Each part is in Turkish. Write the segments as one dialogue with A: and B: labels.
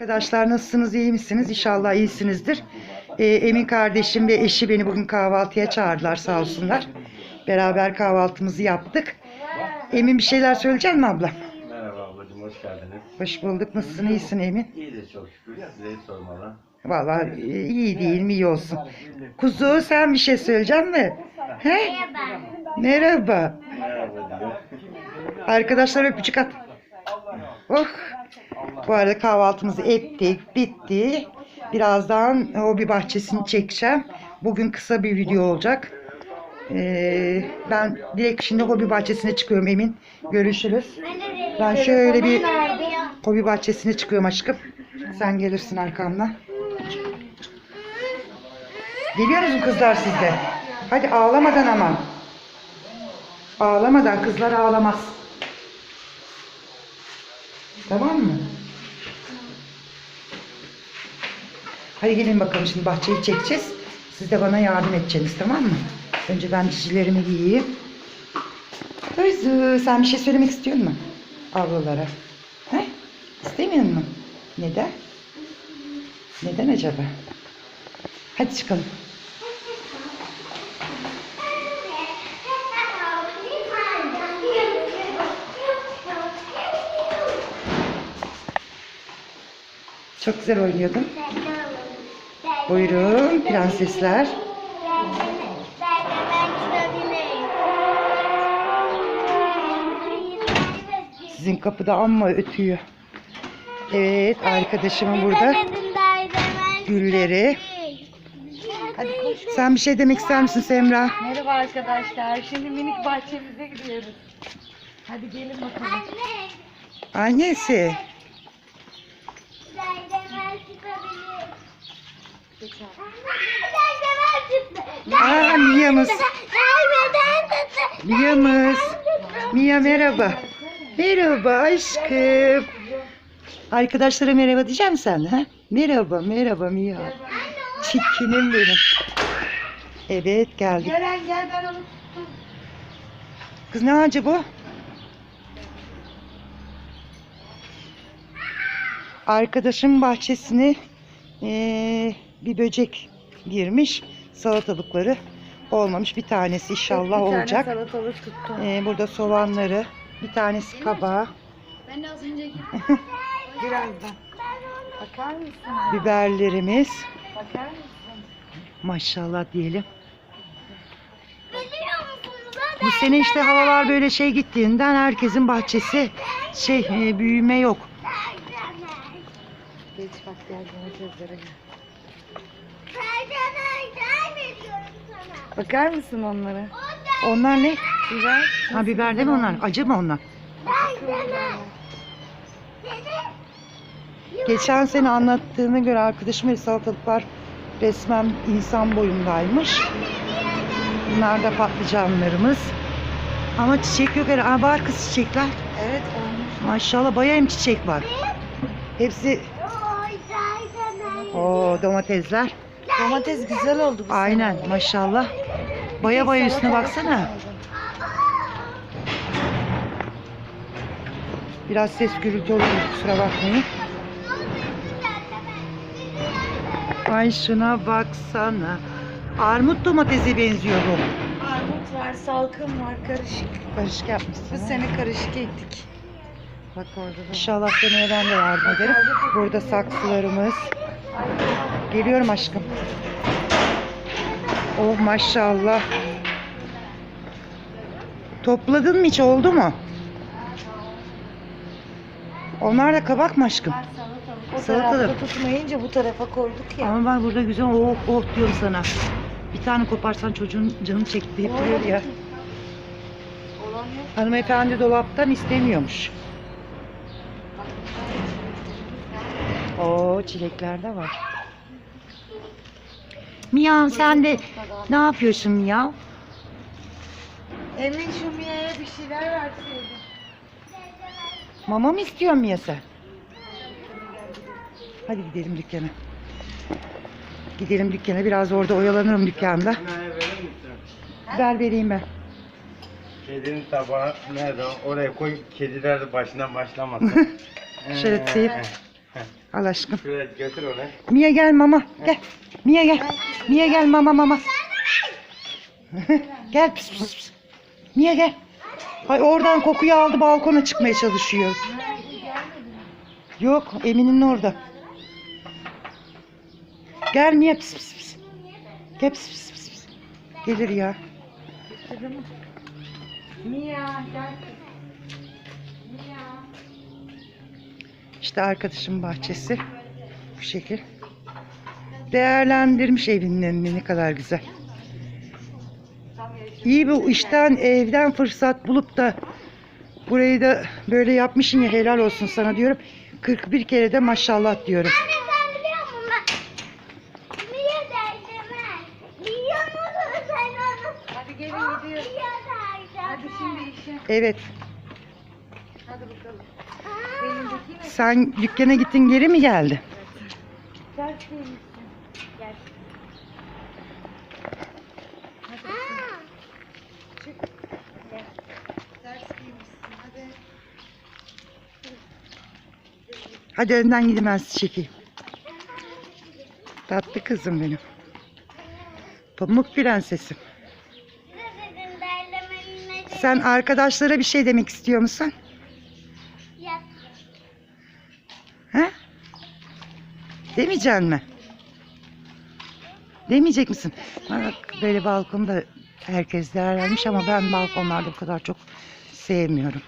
A: Arkadaşlar nasılsınız, iyi misiniz? İnşallah iyisinizdir. Ee, Emin kardeşim ve eşi beni bugün kahvaltıya çağırdılar sağ olsunlar. Beraber kahvaltımızı yaptık. Emin bir şeyler söyleyecek mi abla?
B: Merhaba ablacığım, hoş geldiniz.
A: Hoş bulduk. Nasılsın, iyisin Emin?
B: İyiyiz çok şükür. Size sormalı.
A: Vallahi e, iyi değil mi, iyi olsun. Kuzu sen bir şey söyleyecek mi? He? Merhaba.
B: Merhaba.
A: Arkadaşlar öpücük at. Oh. Bu arada kahvaltımızı ettik, bitti. Birazdan hobi bahçesini çekeceğim. Bugün kısa bir video olacak. Ee, ben direkt şimdi hobi bahçesine çıkıyorum Emin. Görüşürüz. Ben şöyle bir hobi bahçesine çıkıyorum aşkım. Sen gelirsin arkamdan. Geliyor musun kızlar sizde? Hadi ağlamadan ama. Ağlamadan kızlar ağlamaz. Tamam mı? Hadi gelin bakalım şimdi bahçeyi çekeceğiz. Siz de bana yardım edeceksiniz tamam mı? Önce ben dişilerimi giyeyim. Hızlı sen bir şey söylemek istiyor musun? Ablalara. He? İstemiyor musun? Neden? Neden acaba? Hadi çıkalım. Çok güzel oynuyordun. Buyurun prensesler. Sizin kapıda amma ötüyor. Evet arkadaşımın burada gülleri. Sen bir şey demek ister misin Semra?
C: Merhaba arkadaşlar. Şimdi minik bahçemize gidiyoruz. Hadi gelin bakalım.
A: Annesi. Aa Mia'mız. Mia'mız. Mia merhaba. Merhaba aşkım. Arkadaşlara merhaba diyeceğim sen? Ha? Merhaba, merhaba Mia. Çikinim benim. Evet geldik.
C: Gören gel ben onu tuttum.
A: Kız ne ağacı bu? Arkadaşım bahçesine eee, bir böcek girmiş. Salatalıkları olmamış. Bir tanesi inşallah
C: Bir tane
A: olacak.
C: salatalık tuttum.
A: Eee, burada soğanları, bir tanesi kabağı,
C: Birazdan. Bakar mısın?
A: biberlerimiz.
C: Bakar mısın?
A: Maşallah diyelim. Bu sene işte havalar böyle şey gittiğinden herkesin bahçesi şey eee, büyüme yok.
C: Geç bak gel domatesleri. Bakar mısın onlara?
A: Onlar ne?
C: Biber.
A: Ha biber değil mi onlar? Acı mı onlar? Geçen sene anlattığına göre arkadaşım ve salatalıklar resmen insan boyundaymış. Bunlar da patlıcanlarımız. Ama çiçek yok herhalde. Aa, var kız çiçekler.
C: Evet olmuş.
A: Maşallah bayağı hem çiçek var. Hepsi o domatesler.
C: Domates güzel oldu bu
A: Aynen maşallah. Baya baya üstüne baksana. Biraz ses gürültü olur kusura bakmayın. Ay şuna baksana. Armut domatese benziyor bu.
C: Armut var, salkım var, karışık.
A: Karışık yapmışsın.
C: Bu sene karışık ektik. Bak orada da.
A: İnşallah seneye ben de yardım ederim. Burada saksılarımız. Geliyorum aşkım. Oh maşallah. Topladın mı hiç oldu mu? Onlar da kabak mı aşkım?
C: O tarafta tutmayınca bu tarafa koyduk ya.
A: Ama ben burada güzel oh oh diyorum sana. Bir tane koparsan çocuğun canı çekti hep diyor ya.
C: Olan yok.
A: Hanımefendi dolaptan istemiyormuş. Oo çilekler de var. Miyav sen de ne yapıyorsun Miyav?
C: Emin şu Mia'ya bir şeyler verseydin.
A: Mama mı istiyorsun Miya sen? Hadi gidelim dükkana. Gidelim dükkana biraz orada oyalanırım dükkanda. Ver vereyim ben.
B: Kedinin tabağı nerede? Oraya koy. Kediler de başından başlamasın.
A: Şöyle tutayım. Al aşkım.
B: Şuraya götür onu.
A: Mia gel mama. Gel. Mia gel. Mia gel mama mama. gel pis pis pis. Mia gel. Ay oradan kokuyu aldı balkona çıkmaya çalışıyor. Yok Emin'in orada. Gel Mia pis pis pis. Gel pis pis pis. pis. Gelir ya.
C: Mia gel.
A: İşte arkadaşım bahçesi. Bu şekil. Değerlendirmiş evinin önünü ne kadar güzel. İyi bu işten evden fırsat bulup da burayı da böyle yapmışsın ya helal olsun sana diyorum. 41 kere de maşallah diyorum. Evet.
C: Hadi bakalım.
A: Sen dükkana gittin geri mi geldi?
C: Ders değilmişsin. Gel. Hadi bakalım.
D: Ha.
C: Çık. Hadi.
A: Hadi önden gidin ben sizi çekeyim. Tatlı kızım benim. Pamuk prensesim. Sen arkadaşlara bir şey demek istiyor musun?
D: Yat.
A: He? Demeyecek mi? Demeyecek misin? Bak böyle balkonda herkes değer vermiş ama ben balkonlarda bu kadar çok sevmiyorum.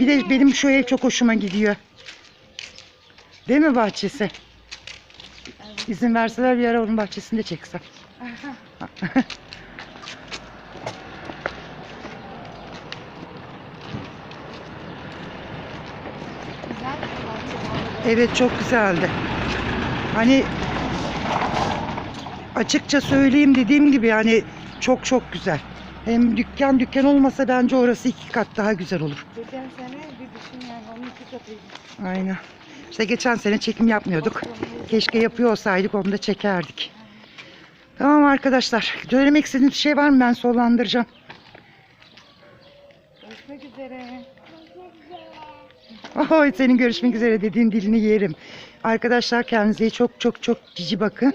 A: Bir de benim şu ev çok hoşuma gidiyor. Değil mi bahçesi? İzin verseler bir ara onun bahçesinde çeksem. Evet çok güzeldi. Hani açıkça söyleyeyim dediğim gibi yani çok çok güzel. Hem dükkan dükkan olmasa bence orası iki kat daha güzel olur.
C: Geçen sene bir düşün yani onun iki katıydı.
A: Aynen. İşte geçen sene çekim yapmıyorduk. Keşke yapıyor olsaydık onu da çekerdik. Tamam arkadaşlar. Söylemek istediğiniz bir şey var mı? Ben sollandıracağım.
C: Görüşmek üzere.
A: Oy senin görüşmek üzere dediğin dilini yerim. Arkadaşlar kendinize çok çok çok cici bakın.